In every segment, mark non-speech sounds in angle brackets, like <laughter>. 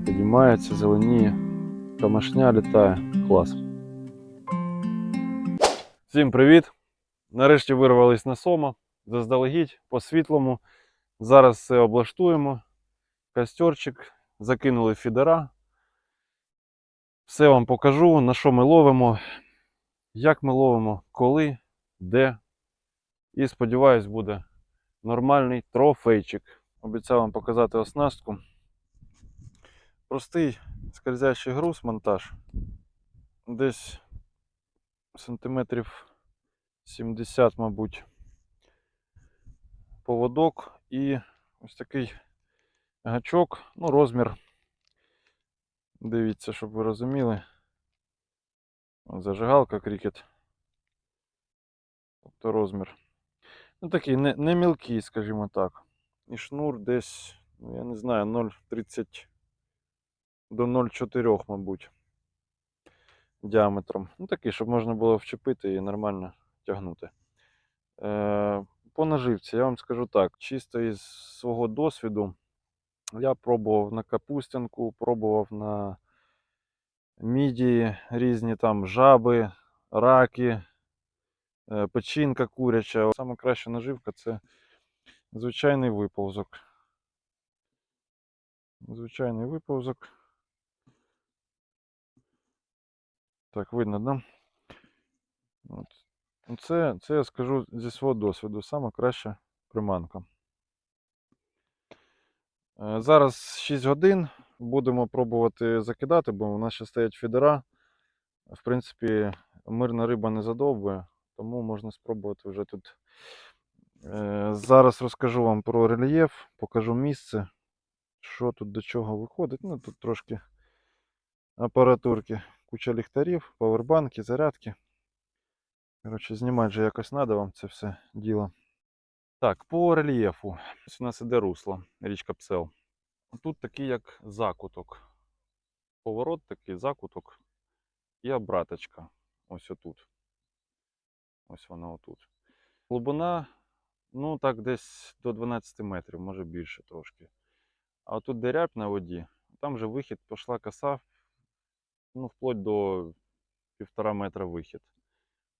Трава підіймається, зеленіє, камашня літає. Клас. Всім привіт! Нарешті вирвались на сома. Заздалегідь по світлому. Зараз все облаштуємо. Костерчик, закинули фідера. Все вам покажу, на що ми ловимо, як ми ловимо, коли, де. І сподіваюсь, буде нормальний трофейчик. Обіцяв вам показати оснастку. Простий скользящий груз монтаж. Десь сантиметрів 70, мабуть, поводок і ось такий гачок, ну, розмір. Дивіться, щоб ви розуміли. Зажигалка крікет. Тобто розмір. Ну такий не, не мілкий, скажімо так. І шнур десь, ну я не знаю, 0,30 до 0,4, мабуть, діаметром. Ну такий, щоб можна було вчепити і нормально тягнути. Е, по наживці, я вам скажу так, чисто із свого досвіду, я пробував на капустянку, пробував на мідії різні там жаби, раки, е, печінка куряча. Саме краща наживка це звичайний виповзок. Звичайний виповзок. Так, видно, да? От. Ну, Це, це я скажу зі свого досвіду, саме краща приманка. Е, Зараз 6 годин. Будемо пробувати закидати, бо у нас ще стоять фідера. В принципі, мирна риба не задовбує, тому можна спробувати вже тут. Е, Зараз розкажу вам про рельєф, покажу місце, що тут до чого виходить. Ну, тут трошки апаратурки, куча ліхтарів, павербанки, зарядки. Коротше, знімати же якось треба вам це все діло. Так, по рельєфу. Ось у нас іде русло, річка Псел. Тут такий як закуток. Поворот такий, закуток і обраточка. Ось отут. Ось вона отут. Глибина, ну так, десь до 12 метрів, може більше трошки. А отут де рябь на воді, там же вихід пішла коса, ну, вплоть до півтора метра вихід.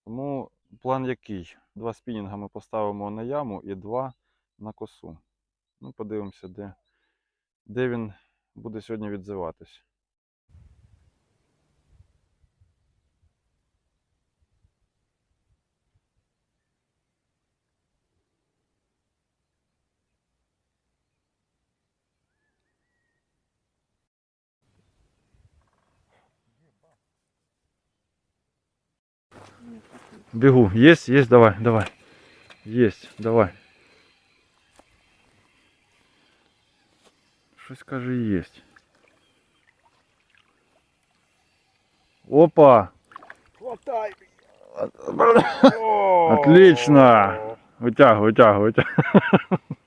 Тому план який? Два спінінга ми поставимо на яму і два на косу. Ну, подивимося, де, де він буде сьогодні відзиватись. Бегу. Есть, есть, давай, давай. Есть, давай. Щось каже, есть. Опа! Хватай! <laughs> Отлично! Витягуй, витягуй, витягуй. <laughs>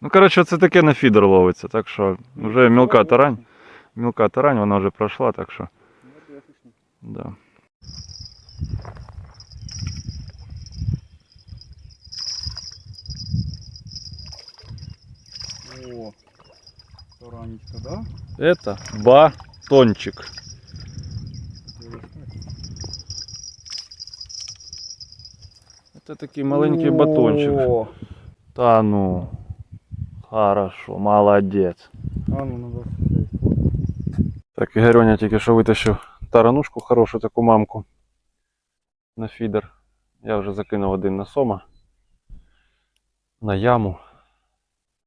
Ну, коротше, це таке на фідер ловиться, так що вже мілка тарань. Мілка тарань, вона вже пройшла, так що. Да. О, таранечка, да? Это батончик. Это такий маленький батончик. О, Та ну. Хорошо, молодець. А ну надо смотреть. Так, Ігорьоня тільки що витащив таранушку хорошу таку мамку на фідер. Я вже закинув один на сома. На яму.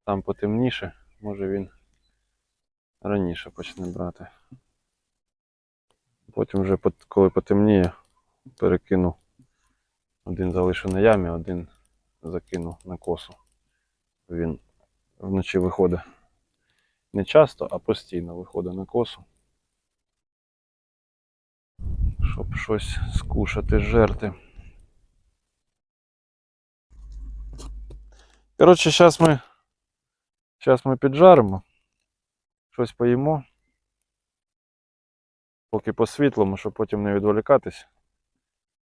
Там потемніше, може він раніше почне брати. Потім вже коли потемніє, перекину. Один залишу на ямі, один закину на косу. Він вночі виходить не часто, а постійно виходить на косу. Щоб щось скушати, жерти. Коротше, зараз ми, Зараз ми піджаримо, щось поїмо. Поки по світлому, щоб потім не відволікатись.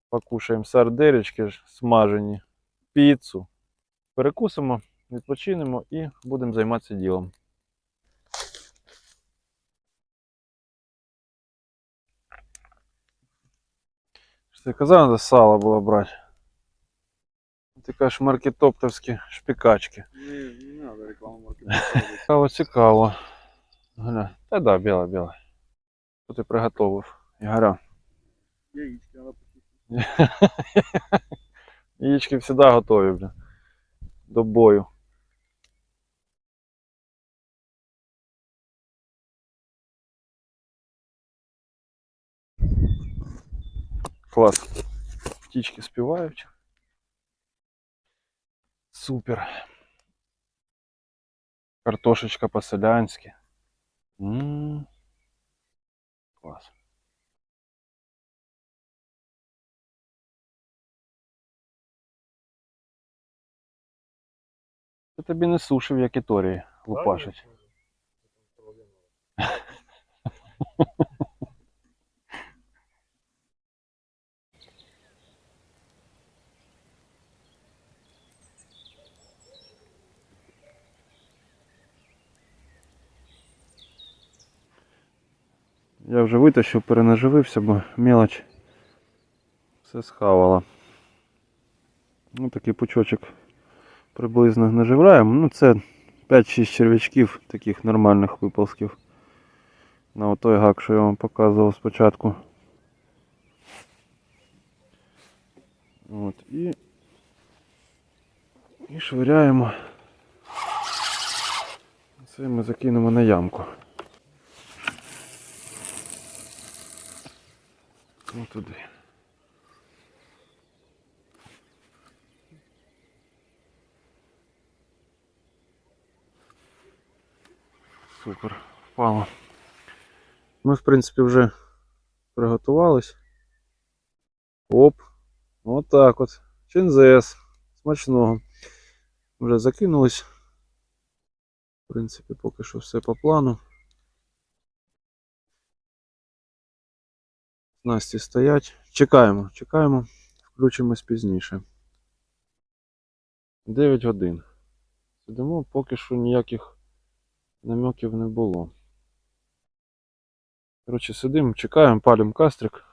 Покушаємо сардеречки смажені, піцу. Перекусимо, відпочинемо і будемо займатися ділом. Що я казав, треба сало було брати. Ти кажеш маркетоптовські шпікачки. Не, не надо рекламу маркетингу. Цікаво, цікаво. Гля. Та да, біла, біла. Що ти приготовив? Ігоря. Яички надо почистить. <laughs> Яєчки завжди готові, бля. До бою. Клас. Птічки співають. Супер. Картошечка по-селянськи. М. Клас. Це тобі не суші в якіторії лупашить. <laughs> Я вже витащив, перенаживився, бо мелоч все схавала. Ну, такий пучочок приблизно наживляємо. Ну, це 5-6 черв'ячків таких нормальних виползків. На той гак, що я вам показував спочатку. От, і, і швиряємо. Це ми закинемо на ямку. Ось туди. Супер, впало. Ми, в принципі, вже приготувались. Оп. Отак от. Чинзес. Смачного. Вже закинулись. В принципі, поки що все по плану. Насті стоять. Чекаємо, чекаємо. Включимось пізніше. 9 годин. Сидимо, поки що ніяких намеків не було. Коротше, сидимо, чекаємо, палимо кастрик.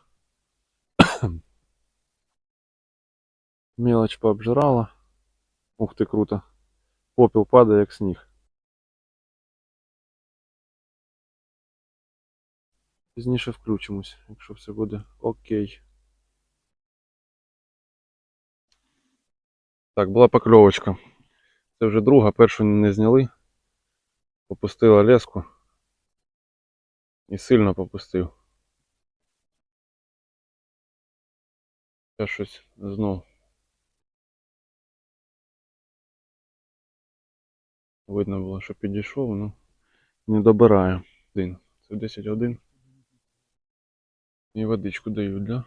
Мелочь пообжирала. Ух ти, круто. Попіл падає, як сніг. Пізніше включимось, якщо все буде окей. Так, була покльовочка. Це вже друга, першу не зняли. Попустила леску. І сильно попустив. Зараз щось знов. Видно було, що підійшов, ну не добираю. Це 10 один. І водичку дають, да?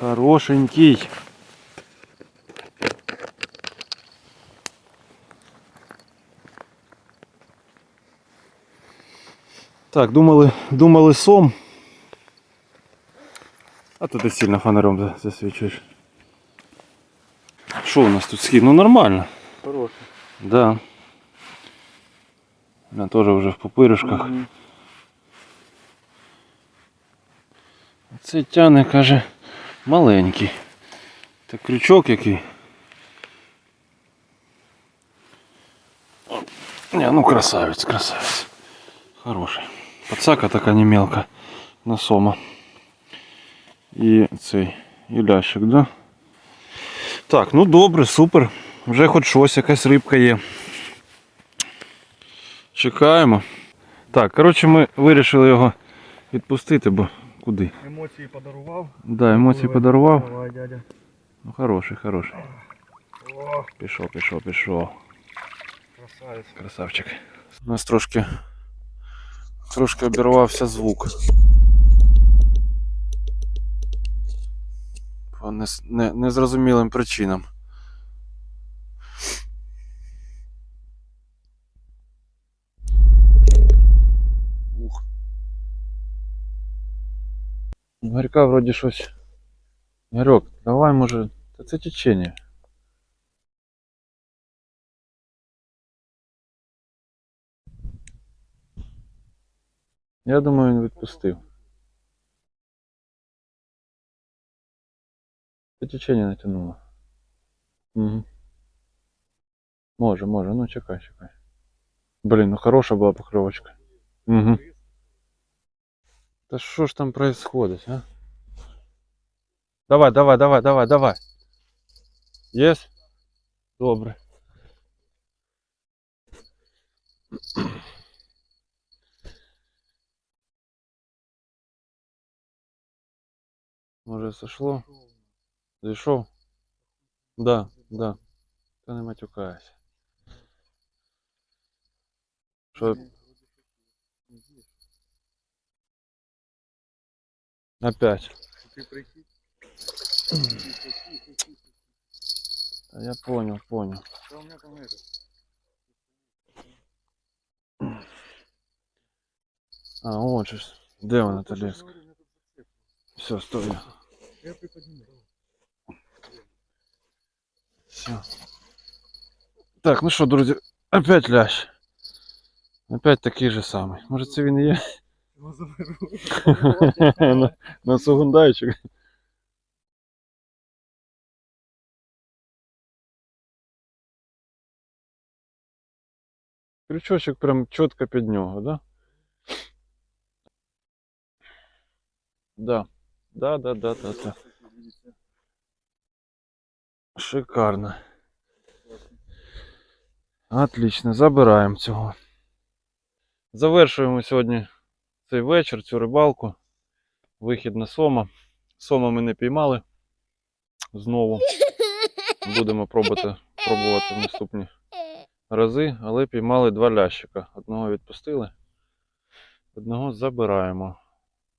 Хорошенький. Так, думали, думали сом. А то ти сильно фонарем за- засвічуєш. Що у нас тут схід? Ну нормально. Хороший. Да. Я теж вже в пупиришках. Мгм. Це тяне, каже, маленький. Це крючок який. Не, ну красавець, красавець. Хороший. Пацака така не мелка на сома. І цей, і лящик, да? Так, ну добре, супер. Вже хоч щось, якась рибка є. Чекаємо. Так, коротше, ми вирішили його відпустити, бо куди? Емоції подарував. Да, емоції подарував. Давай, дядя. Ну, хороший, хороший. О, Пішов, пішов, пішов. красавець. Красавчик. У нас трошки. Трошки обірвався звук. По незрозумілим причинам. Гарька вроді щось. Гарьок, давай може. Та це течення. Я думаю, він відпустив. Це течення натягнуло. Угу. Може, може, ну чекай, чекай. Блін, ну хороша була покльовочка. Угу. Та що ж там происходит, а? Давай, давай, давай, давай, давай. Єс? Добре. Може сошло? Зайшов? Да, да. Та не матюкайся. Що? Опять. Ти прикинь. Та я понял, понял. Та у мене там это. А, от же ж. Де вона та Я ж леска? говорю, у мене тут зацеп. Все, стой. Я приподниму. Все. Так, ну що, друзі, опять лящ. Опять такий же самий. Може це він і є? Його заберу. на, сугундайчик. Крючочок прям чітко під нього, да? Да. Да, да, да, да, да. Шикарно. Отлично, забираємо цього. Завершуємо сьогодні цей вечір, цю рибалку. Вихід на сома. Сома ми не піймали. Знову будемо пробувати, пробувати в наступні рази, але піймали два лящика. Одного відпустили, одного забираємо.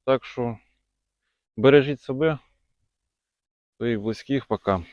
Так що бережіть себе, своїх близьких, пока.